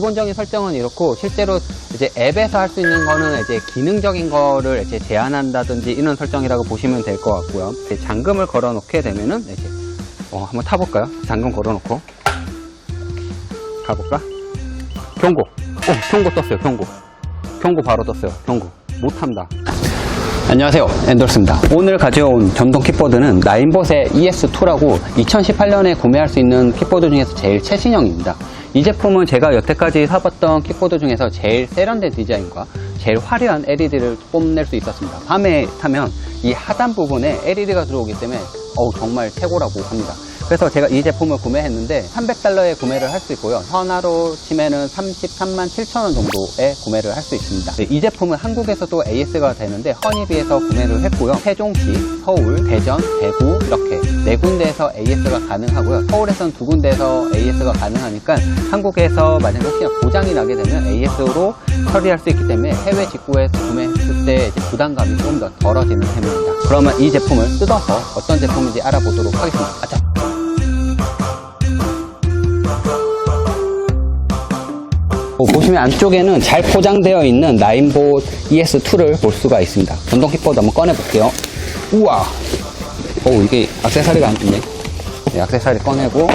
기본적인 설정은 이렇고 실제로 이제 앱에서 할 수 있는 거는 이제 기능적인 거를 이제 제한한다든지 이런 설정이라고 보시면 될 것 같고요. 잠금을 걸어 놓게 되면은 이제 어, 한번 타볼까요? 잠금 걸어 놓고 가볼까? 경고. 어, 경고 떴어요. 경고. 경고 바로 떴어요. 경고. 못한다. 안녕하세요. 엔돌스입니다. 오늘 가져온 전동 킥보드는 나인봇의 ES2라고 2018년에 구매할 수 있는 킥보드 중에서 제일 최신형입니다. 이 제품은 제가 여태까지 사봤던 킥보드 중에서 제일 세련된 디자인과 제일 화려한 LED를 뽐낼 수 있었습니다. 밤에 타면 이 하단 부분에 LED가 들어오기 때문에 어우, 정말 최고라고 합니다. 그래서 제가 이 제품을 구매했는데 300달러에 구매를 할 수 있고요. 현화로 치면은 33만 7천 원 정도에 구매를 할 수 있습니다. 네, 이 제품은 한국에서도 AS가 되는데 허니비에서 구매를 했고요. 세종시, 서울, 대전, 대구 이렇게 네 군데에서 AS가 가능하고요. 서울에선 두 군데에서 AS가 가능하니까 한국에서 만약에 혹시나 고장이 나게 되면 AS로 처리할 수 있기 때문에 해외 직구에서 구매했을 때 부담감이 조금 더 덜어지는 셈입니다. 그러면 이 제품을 뜯어서 어떤 제품인지 알아보도록 하겠습니다. 아차. 보시면 안쪽에는 잘 포장되어 있는 나인봇 ES2를 볼 수가 있습니다. 전동 킥보드 한번 꺼내볼게요. 우와! 오, 이게 악세사리가 안 있네. 네, 악세사리 꺼내고.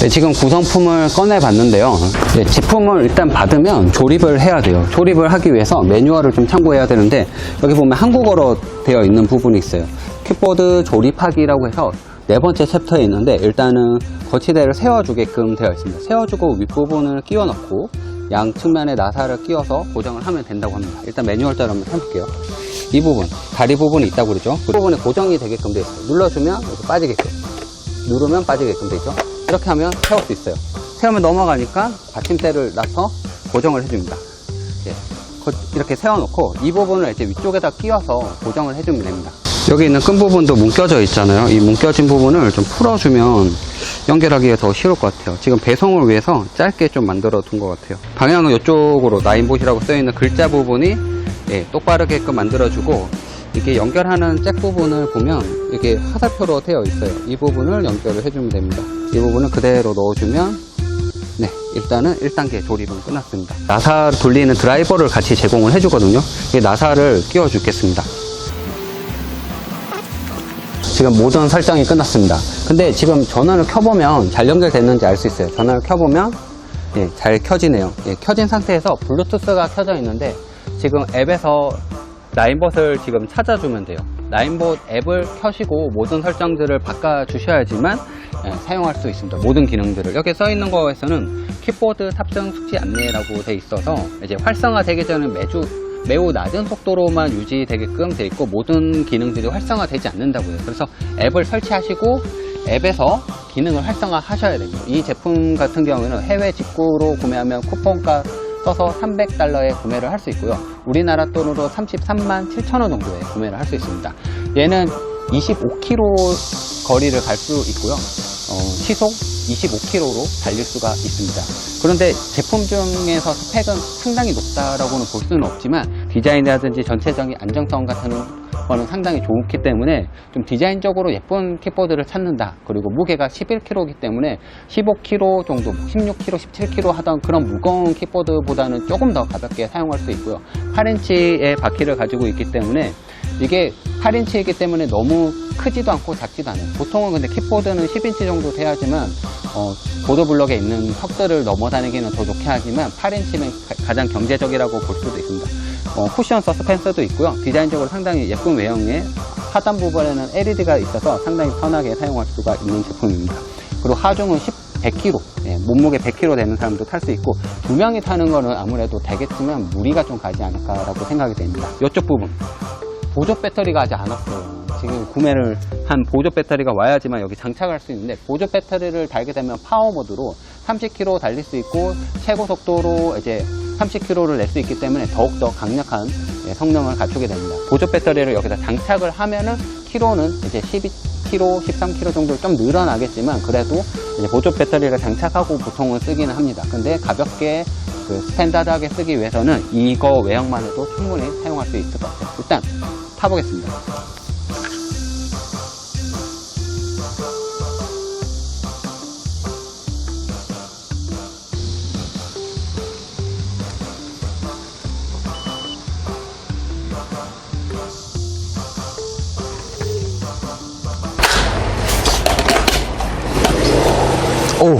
네, 지금 구성품을 꺼내봤는데요. 네, 제품을 일단 받으면 조립을 해야 돼요. 조립을 하기 위해서 매뉴얼을 좀 참고해야 되는데, 여기 보면 한국어로 되어 있는 부분이 있어요. 킥보드 조립하기라고 해서 네 번째 챕터에 있는데 일단은 거치대를 세워주게끔 되어 있습니다. 세워주고 윗부분을 끼워 넣고 양 측면에 나사를 끼워서 고정을 하면 된다고 합니다. 일단 매뉴얼대로 한번 해볼게요. 이 부분, 다리 부분이 있다고 그러죠. 그 부분에 고정이 되게끔 되어 있어요. 눌러주면 이렇게 빠지게끔, 누르면 빠지게끔 되죠. 이렇게 하면 세울 수 있어요. 세우면 넘어가니까 받침대를 놔서 고정을 해줍니다. 예, 거- 이렇게 세워놓고 이 부분을 이제 위쪽에다 끼워서 고정을 해주면 됩니다. 여기 있는 끈 부분도 뭉겨져 있잖아요. 이 뭉겨진 부분을 좀 풀어주면 연결하기가 더 쉬울 것 같아요. 지금 배송을 위해서 짧게 좀 만들어 둔 것 같아요. 방향은 이쪽으로 나인봇이라고 써있는 글자 부분이 예, 똑바르게끔 만들어주고 이게 연결하는 잭 부분을 보면 이게 화살표로 되어 있어요. 이 부분을 연결을 해주면 됩니다. 이 부분을 그대로 넣어주면 네, 일단은 1단계 조립은 끝났습니다. 나사 돌리는 드라이버를 같이 제공을 해주거든요. 이 나사를 끼워 주겠습니다. 지금 모든 설정이 끝났습니다. 근데 지금 전원을 켜보면 잘 연결됐는지 알 수 있어요. 전원을 켜보면 예, 잘 켜지네요. 예, 켜진 상태에서 블루투스가 켜져 있는데 지금 앱에서 라인봇을 지금 찾아주면 돼요. 라인봇 앱을 켜시고 모든 설정들을 바꿔주셔야지만 예, 사용할 수 있습니다. 모든 기능들을. 여기 써 있는 거에서는 킥보드 탑승 숙지 안내라고 돼 있어서 이제 활성화 되기 전에 매주 매우 낮은 속도로만 유지되게끔 돼 있고 모든 기능들이 활성화되지 않는다고요. 그래서 앱을 설치하시고 앱에서 기능을 활성화 하셔야 됩니다. 이 제품 같은 경우에는 해외 직구로 구매하면 쿠폰가 써서 300달러에 구매를 할 수 있고요. 우리나라 돈으로 33만 7천 원 정도에 구매를 할 수 있습니다. 얘는 25km 거리를 갈 수 있고요. 어, 시속 25km로 달릴 수가 있습니다. 그런데 제품 중에서 스펙은 상당히 높다라고는 볼 수는 없지만 디자인이라든지 전체적인 안정성 같은 거는 상당히 좋기 때문에 좀 디자인적으로 예쁜 킥보드를 찾는다. 그리고 무게가 11kg이기 때문에 15kg 정도, 16kg, 17kg 하던 그런 무거운 킥보드보다는 조금 더 가볍게 사용할 수 있고요. 8인치의 바퀴를 가지고 있기 때문에 이게 8인치이기 때문에 너무 크지도 않고 작지도 않아요. 보통은 근데 킥보드는 10인치 정도 돼야지만 어, 보도블럭에 있는 턱들을 넘어다니기는 더 좋게 하지만 8인치는 가장 경제적이라고 볼 수도 있습니다. 어, 쿠션 서스펜서도 있고요. 디자인적으로 상당히 예쁜 외형의 하단 부분에는 LED가 있어서 상당히 편하게 사용할 수가 있는 제품입니다. 그리고 하중은 10, 100kg, 예, 몸무게 100kg 되는 사람도 탈 수 있고 두 명이 타는 거는 아무래도 되겠지만 무리가 좀 가지 않을까라고 생각이 됩니다. 이쪽 부분 보조 배터리가 아직 안 왔어요. 지금 구매를 한 보조 배터리가 와야지만 여기 장착할 수 있는데 보조 배터리를 달게 되면 파워 모드로 30km 달릴 수 있고 최고 속도로 이제 30km를 낼 수 있기 때문에 더욱더 강력한 예, 성능을 갖추게 됩니다. 보조 배터리를 여기다 장착을 하면은 키로는 이제 12km, 13km 정도 좀 늘어나겠지만 그래도 보조 배터리를 장착하고 보통은 쓰기는 합니다. 근데 가볍게 그 스탠다드하게 쓰기 위해서는 이거 외형만 해도 충분히 사용할 수 있을 것 같아요. 일단 타보겠습니다. 오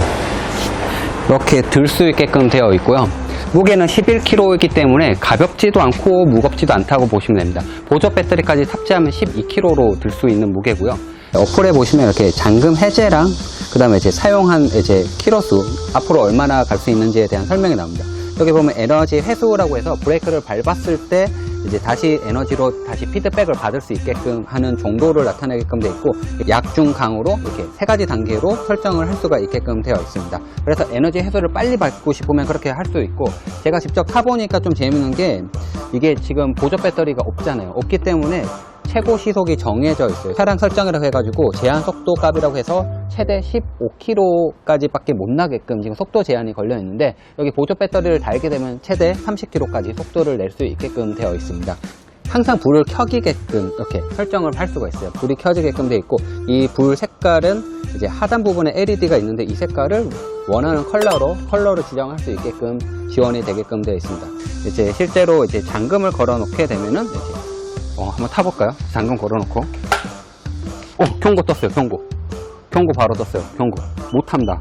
이렇게 들 수 있게끔 되어 있고요. 무게는 11kg이기 때문에 가볍지도 않고 무겁지도 않다고 보시면 됩니다. 보조 배터리까지 탑재하면 12kg로 들 수 있는 무게고요. 어플에 보시면 이렇게 잠금 해제랑 그 다음에 이제 사용한 이제 키로수 앞으로 얼마나 갈 수 있는지에 대한 설명이 나옵니다. 여기 보면 에너지 회수라고 해서 브레이크를 밟았을 때 이제 다시 에너지로 다시 피드백을 받을 수 있게끔 하는 정도를 나타내게끔 되어 있고 약중 강으로 이렇게 세 가지 단계로 설정을 할 수가 있게끔 되어 있습니다. 그래서 에너지 해소를 빨리 받고 싶으면 그렇게 할 수 있고 제가 직접 타보니까 좀 재밌는 게 이게 지금 보조 배터리가 없잖아요. 없기 때문에 최고 시속이 정해져 있어요. 차량 설정이라고 해가지고 제한 속도 값이라고 해서 최대 15km까지 밖에 못 나게끔 지금 속도 제한이 걸려 있는데 여기 보조 배터리를 달게 되면 최대 30km까지 속도를 낼 수 있게끔 되어 있습니다. 항상 불을 켜기게끔 이렇게 설정을 할 수가 있어요. 불이 켜지게끔 되어 있고 이 불 색깔은 이제 하단 부분에 LED가 있는데 이 색깔을 원하는 컬러로 컬러로 지정할 수 있게끔 지원이 되게끔 되어 있습니다. 이제 실제로 이제 잠금을 걸어 놓게 되면은 이제 어, 한번 타볼까요? 잠금 걸어놓고. 오, 경고 떴어요, 경고. 경고 바로 떴어요, 경고. 못 탑니다.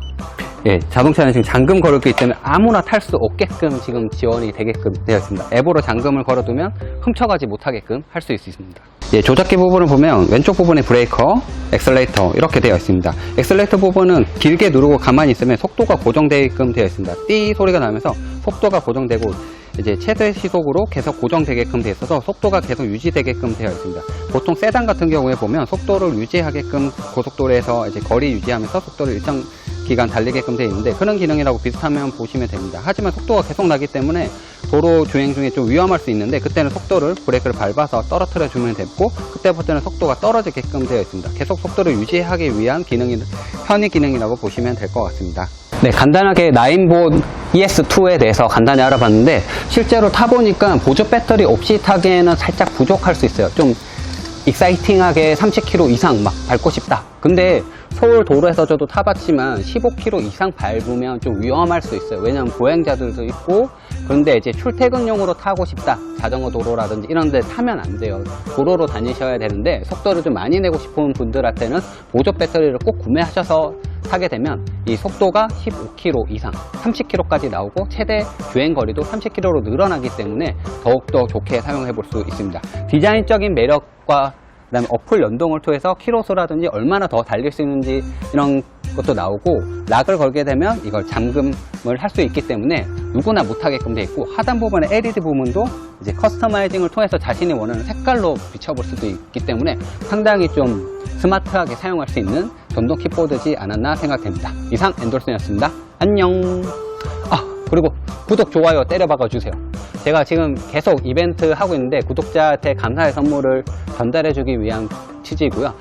예, 자동차는 지금 잠금 걸었기 때문에 아무나 탈 수 없게끔 지금 지원이 되게끔 되어 있습니다. 앱으로 잠금을 걸어두면 훔쳐가지 못하게끔 할 수 있습니다. 예, 조작기 부분을 보면 왼쪽 부분에 브레이커, 엑셀레이터 이렇게 되어 있습니다. 엑셀레이터 부분은 길게 누르고 가만히 있으면 속도가 고정되게끔 되어 있습니다. 띠 소리가 나면서 속도가 고정되고 이제 최대 시속으로 계속 고정되게끔 되어 있어서 속도가 계속 유지되게끔 되어 있습니다. 보통 세단 같은 경우에 보면 속도를 유지하게끔 고속도로에서 이제 거리 유지하면서 속도를 일정 기간 달리게끔 되어 있는데 그런 기능이라고 비슷하면 보시면 됩니다. 하지만 속도가 계속 나기 때문에 도로 주행 중에 좀 위험할 수 있는데 그때는 속도를 브레이크를 밟아서 떨어뜨려 주면 됐고 그때부터는 속도가 떨어지게끔 되어 있습니다. 계속 속도를 유지하기 위한 기능이 편의 기능이라고 보시면 될 것 같습니다. 네, 간단하게 나인본 ES2에 대해서 간단히 알아봤는데 실제로 타보니까 보조 배터리 없이 타기에는 살짝 부족할 수 있어요. 좀 익사이팅하게 30km 이상 막 밟고 싶다. 근데 서울 도로에서 저도 타봤지만 15km 이상 밟으면 좀 위험할 수 있어요. 왜냐면 보행자들도 있고 그런데 이제 출퇴근용으로 타고 싶다. 자전거 도로라든지 이런 데 타면 안 돼요. 도로로 다니셔야 되는데 속도를 좀 많이 내고 싶은 분들한테는 보조 배터리를 꼭 구매하셔서 타게 되면 이 속도가 15km 이상, 30km까지 나오고 최대 주행 거리도 30km로 늘어나기 때문에 더욱더 좋게 사용해 볼 수 있습니다. 디자인적인 매력과 그다음에 어플 연동을 통해서 키로수라든지 얼마나 더 달릴 수 있는지 이런 것도 나오고 락을 걸게 되면 이걸 잠금을 할 수 있기 때문에 누구나 못하게끔 돼 있고 하단 부분의 LED 부분도 이제 커스터마이징을 통해서 자신이 원하는 색깔로 비춰볼 수도 있기 때문에 상당히 좀 스마트하게 사용할 수 있는 전동 킥보드지 않았나 생각됩니다. 이상 엔돌슨이었습니다. 안녕. 아 그리고 구독 좋아요 때려박아 주세요. 제가 지금 계속 이벤트 하고 있는데 구독자한테 감사의 선물을 전달해 주기 위한 취지이고요.